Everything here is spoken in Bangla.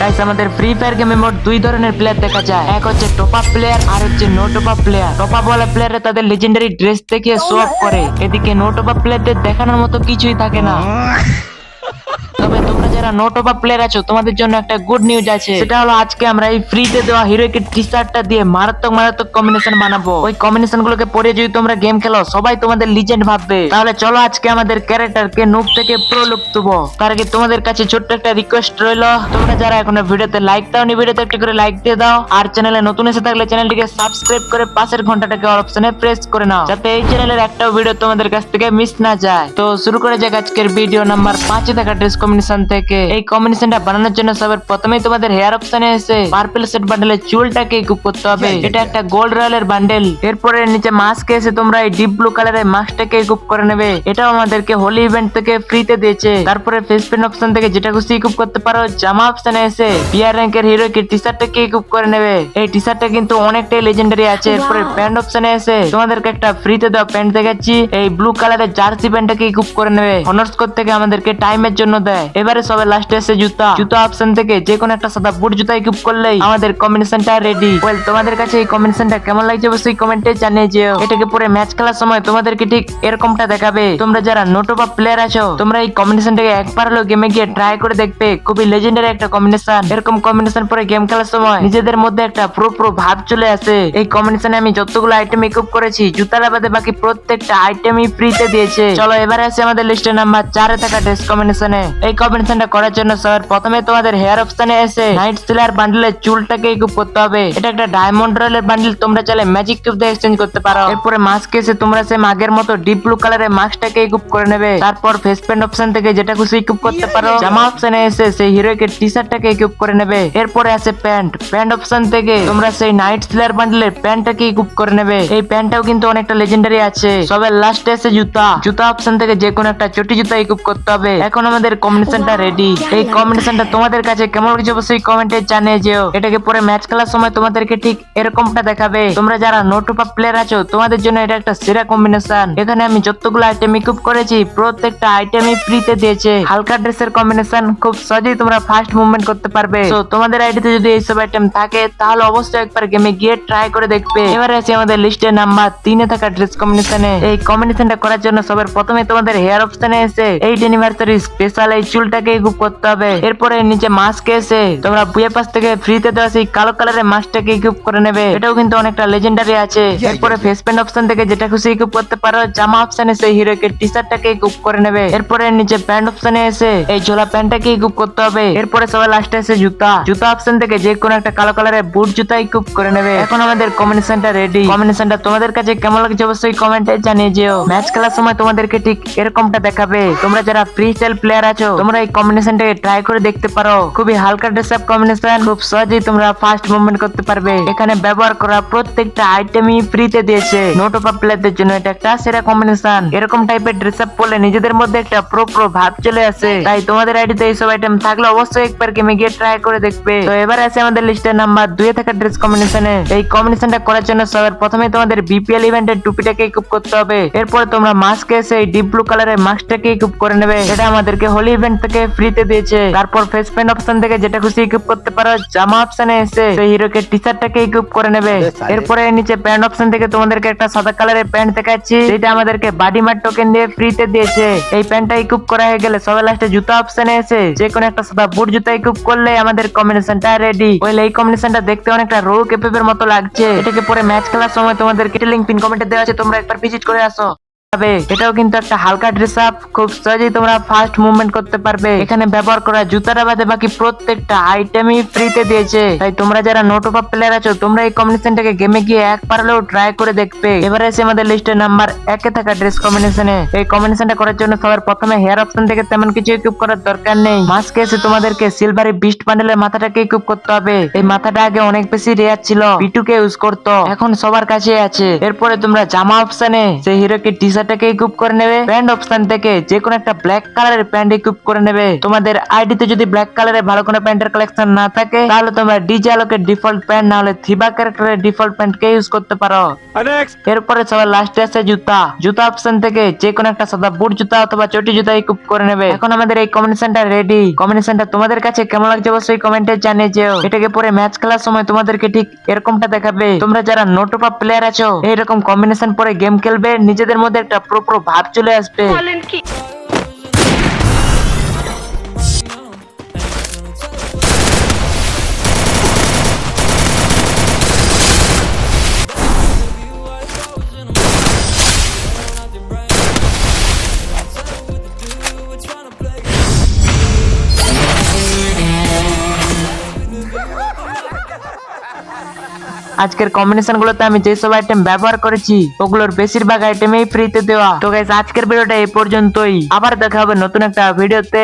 গাইস আমাদের ফ্রি ফায়ার গেমে মোট দুই ধরনের প্লেয়ার দেখা যায়। এক হচ্ছে টপ আপ প্লেয়ার আর হচ্ছে no top up player top up ওয়ালা প্লেয়াররা তাদের লেজেন্ডারি ড্রেস থেকে শো অফ করে। এদিকে নো টপ আপ প্লেয়ারদের দেখানোর মতো কিছুই থাকে না। তবে তোমরা যারা নো টপ আপ প্লেয়ার আছো তোমাদের জন্য একটা গুড নিউজ আছে। সেটা হলো আজকে আমরা এই ফ্রিতে দেওয়া হিরোইকের টি শার্টটা দিয়ে মারাত্মক মারাত্মক কম্বিনেশন বানাবো। ওই কম্বিনেশন গুলোকে পরে যদি তোমরা গেম খেলো সবাই তোমাদের লিজেন্ড ভাববে। তাহলে চলো আজকে আমাদের ক্যারেক্টার কে নুব থেকে প্রো লুক দেবো তার আগে তোমাদের কাছে ছোট্ট একটা রিকোয়েস্ট রইল। তোমরা যারা এখনও ভিডিওতে লাইক দাওনি ভিডিওতে একটা করে লাইক দিয়ে দাও। আর চ্যানেলে নতুন এসে থাকলে চ্যানেলটিকে সাবস্ক্রাইব করে পাশের ঘন্টাটাকে অল অপশনে প্রেস করে নাও। যাতে এই চ্যানেলের একটাও ভিডিও তোমাদের কাছ থেকে মিস না যায়। তো শুরু করে যাক আজকের ভিডিও নাম্বার পাঁচে থাকা ড্রেস কম্বিনেশন থেকে। এই কম্বিনেশনটা বানানোর জন্য সবার প্রথমেই তোমাদের হেয়ার অপশনে এসে পার্পল সেট বান্ডেলের চুলটাকে কুপ করতে হবে। এটা একটা গোল্ড রয়্যালের বান্ডেল এরপরে নিচে মাস্ক এসে তোমরা এই ডিপ ব্লু কালারের মাস্কটাকে কুপ করে নেবে। এটাও আমাদেরকে হোলি ইভেন্ট থেকে ফ্রিতে দিয়েছে। তারপরে ফেস পেন অপশন থেকে যেটা খুশি ইকুপ করতে পারো জামা অপশনে এসে বিয়ার র্যাঙ্কের হিরো কি টি শার্টটাকে কুপ করে নেবে। এই টি শার্টটা কিন্তু অনেকটাই লেজেন্ডারি আছে। এরপরে প্যান্ট অপশনে এসে তোমাদেরকে একটা ফ্রিতে দেওয়া প্যান্ট দেখাচ্ছি। এই ব্লু কালারের জার্সি প্যান্টটাকে কুপ করে নেবে। অনার্স কোড থেকে আমাদেরকে টাইমের জন্য দেয়। এবারে সবে লাস্টে এসে জুতা। জুতা অপশন থেকে যে কোনো একটা সাদা বুট জুতাই কুপ করলেই আমাদের কম্বিনেশনটা রেডি ওয়েল তোমাদের কাছে এই কম্বিনেশনটা কেমন লাগছে অবশ্যই কমেন্টে জানিয়ে যেও। এটাকে পরে ম্যাচ খেলার সময় তোমাদেরকে ঠিক এরকমটা দেখাবে। তোমরা যারা নোটো বা প্লেয়ার আছো, তোমরা এই কম্বিনেশনটাকে একবার হলেও গেমে গিয়ে ট্রাই করে দেখবে। খুবই লেজেন্ডারি একটা কম্বিনেশন এরকম কম্বিনেশন পরে গেম খেলার সময় নিজেদের মধ্যে একটা পুরো পুরো ভাব চলে আসে। এই কম্বিনেশনে আমি যতগুলো আইটেম ইকুপ করেছি, জুতার বাদে বাকি প্রত্যেকটা আইটেমই ফ্রিতে দিয়েছে। চলো এবারে আসে আমাদের লিস্টে নাম্বার চারে থাকা ড্রেস কম্বিনেশনে এই কম্বিনেশনটা করার জন্য স্যার প্রথমে তোমাদের হেয়ার অপশনে এসে নাইট সিলার বান্ডেলের চুলটাকে ইকুপ করতে হবে। এটা একটা ডায়মন্ড রয়েলের বান্ডেল তোমরা চাইলে ম্যাজিক কিউব দিয়ে এক্সচেঞ্জ করতে পারো। এরপরে মাস্ক এসে তোমরা সেম আগের মতো ডিপ ব্লু কালারের মাস্কটাকে ইকুপ করে নেবে। তারপর ফেস প্যান্ট অপশন থেকে যেটা খুশি ইকুপ করতে পারো। জামা অপশনে এসে সেই হিরোকে টি শার্টটাকে ইকুপ করে নেবে। এরপরে আছে প্যান্ট প্যান্ট অপশন থেকে তোমরা সেই নাইট সিলার বান্ডেলের প্যান্টটাকে ইকুপ করে নেবে। এই প্যান্টটাও কিন্তু অনেকটা লেজেন্ডারি আছে। সবে লাস্টে এসে জুতা। জুতা অপশন থেকে যে কোনো একটা চটি জুতা ইকুপ করতে হবে। এখন আমাদের কম্বিনেশনটা রেডি এই কম্বিনেশনটা তোমাদের কাছে কেমন লাগছে অবশ্যই কমেন্টে জানিয়ে যেও। এটাকে পরে ম্যাচ খেলার সময় তোমাদেরকে ঠিক এরকমটা দেখাবে। তোমরা যারা প্লেয়ার আছো, তোমাদের জন্য এটা একটা সেরা কম্বিনেশন এখানে আমি যতগুলো আইটেম ইকুপ করেছি, প্রত্যেকটা আইটেমই ফ্রিতে দিয়েছে। হালকা ড্রেসের কম্বিনেশন খুব সহজেই তোমরা ফাস্ট মুভমেন্ট করতে পারবে। তো তোমাদের আইডিতে যদি এইসব আইটেম থাকে, তাহলে অবশ্যই একবার গেমে গিয়ে ট্রাই করে দেখবে। এবারে আছে আমাদের লিস্টের নাম্বার তিনে থাকা ড্রেস কম্বিনেশনে এই কম্বিনেশনটা করার জন্য সবার প্রথমে তোমাদের হেয়ার অপশনে এসে, এই অ্যানিভার্সারি স্পেশাল এই চুলটাকে ইকুপ করতে হবে। এরপরে নিচে মাস্ক এসে তোমরা বুয়ে পাশ থেকে ফ্রিতে দেওয়া সেই কালো কালারের মাস্কটাকে ইকুপ করে নেবে। এটাও কিন্তু অনেকটা লেজেন্ডারি আছে। এরপরে ফেস প্যান্ট অপশন থেকে যেটা খুশি ইকুপ করতে পারো জামা অপশনে সেই হিরোকে টি শার্টটাকে ইকুপ করে নেবে। এরপরে নিচে প্যান্ট অপশনে এসে এই ঝোলা প্যান্টটাকে ইকুপ করতে হবে। এরপরে সবাই লাস্টে এসে জুতা। জুতা অপশন থেকে যে কোনো একটা কালো কালারের বুট জুতা ইকুপ করে নেবে। এখন আমাদের কম্বিনেশনটা রেডি কম্বিনেশনটা তোমাদের কাছে কেমন লাগছে অবশ্যই কমেন্টে জানিয়ে যেও। ম্যাচ খেলার সময় তোমাদেরকে ঠিক এরকমটা দেখাবে। তোমরা যারা ফ্রি স্টাইল প্লেয়ার আছো তোমরা এই কম্বিনেশনটাকে ট্রাই করে দেখতে পারো। খুবই হালকা ড্রেস আপ কম্বিনেশন খুব সহজেই তোমরা ফাস্ট মুভমেন্ট করতে পারবে। এখানে ব্যবহার করা প্রত্যেকটা আইটেমই ফ্রিতে দিয়েছে। নোট অফ প্লেয়ারদের জন্য এটা একটা সেরা কম্বিনেশন এরকম টাইপের ড্রেস আপ পরলে নিজেদের মধ্যে একটা প্রো প্রো ভাব চলে আসে। তাই তোমাদের আইডিতে এইসব আইটেম থাকলে অবশ্যই একবার গেমে গিয়ে ট্রাই করে দেখবে। তো এবার আছে আমাদের লিস্টের নাম্বার দুয়ে থাকা ড্রেস কম্বিনেশনে এই কম্বিনেশনটা করার জন্য সবার প্রথমে তোমাদের বিপিএল ইভেন্টের টুপিটাকে ইকুপ করতে হবে। এরপরে তোমরা মাস্ক এসে এই ডিপ ব্লু কালারের মাস্কটাকে ইকুপ করে নেবে। এটা আমাদেরকে হোলি ইভেন্ট থেকে ফ্রিতে দিয়েছে। তারপর ফেস পেন অপশন থেকে যেটা খুশি ইকুপ করতে পারো জামা অপশনে এসে সেই হিরোকে টি শার্টটাকে ইকুপ করে নেবে। এরপরে নিচে প্যান্ট অপশন থেকে তোমাদেরকে একটা সাদা কালারের প্যান্ট দেখাচ্ছি যেটা আমাদেরকে বাডি মার টোকেন দিয়ে ফ্রিতে দিয়েছে। এই প্যান্টটা ইকুপ করা হয়ে গেলে সবাই লাস্টে জুতা অপশনে এসে যে কোনো একটা সাদা বুট জুতা ইকুপ করলে আমাদের কম্বিনেশনটা রেডি ওইলে এই কম্বিনেশনটা দেখতে অনেকটা রো কেপের মতো লাগছে। এটাকে পরে ম্যাচ খেলার সময় তোমাদের কেটে লিঙ্ক পিন কমেন্টে দেওয়া আছে তোমরা একবার ভিজিট করে আসো। হবে এটাও কিন্তু একটা হালকা ড্রেস আপ খুব সহজেই তোমরা ফাস্ট মুভমেন্ট করতে পারবে। এখানে ব্যবহার করা বাদে বাকি প্রত্যেকটা আইটেমই ফ্রিতে দিয়েছে। তাই তোমরা যারা প্লেয়ার আছো, তোমরা এই কম্বিনেশনটাকে গেমে গিয়ে এক পারলেও ট্রাই করে দেখবে। আমাদের নাম্বার একে থাকা ড্রেস কম্বিনেশনে এই কম্বিনেশনটা করার জন্য সবার প্রথমে হেয়ার অপশন থেকে তেমন কিছু ইকুপ করার দরকার নেই। মাস্কে এসে তোমাদেরকে সিলভারি বিস্ট বান্ডেলের মাথাটাকে ইকুপ করতে হবে। এই মাথাটা আগে অনেক বেশি রেয়ার ছিল। পিটুকে ইউজ করতো। এখন সবার কাছে আছে। এরপরে তোমরা জামা অপশনে সেই হিরোকে টি শার্টটাকে ইকুইপ করে নেবে। প্যান্ট অপশন থেকে যে কোনো একটা ব্ল্যাক কালারের প্যান্ট ইকুইপ করে নেবে। তোমাদের আইডিতে যদি ব্ল্যাক কালারের ভালো কোনো প্যান্টের কালেকশন না থাকে তাহলে তোমরা ডিজে আলোকের ডিফল্ট প্যান্ট না হলে থিবা ক্যারেক্টারের ডিফল্ট প্যান্ট কে ইউজ করতে পারো। এরপরে সবার লাস্টে আছে জুতা। জুতা অপশন থেকে যে কোনো একটা সাদা বুট জুতা অথবা চটি জুতা ইকুইপ করে নেবে। এখন আমাদের এই কম্বিনেশনটা রেডি কম্বিনেশনটা তোমাদের কাছে কেমন লাগছে অবশ্যই কমেন্টে জানিয়ে যেও। এটাকে পরে ম্যাচ খেলার সময় তোমাদেরকে ঠিক এরকমটা দেখাবে। তোমরা যারা নোটোপা প্লেয়ার আছো এইরকম কম্বিনেশন পরে গেম খেলবে। নিজেদের মধ্যে একটা প্রো প্রো ভাব চলে আসবে। আজকের কম্বিনেশন গুলোতে আমি যেসব আইটেম ব্যবহার করেছি, ওগুলোর বেশিরভাগ আইটেমই ফ্রিতে দেওয়া। তো গাইস আজকের ভিডিওটা এই পর্যন্তই। আবার দেখা হবে নতুন একটা ভিডিওতে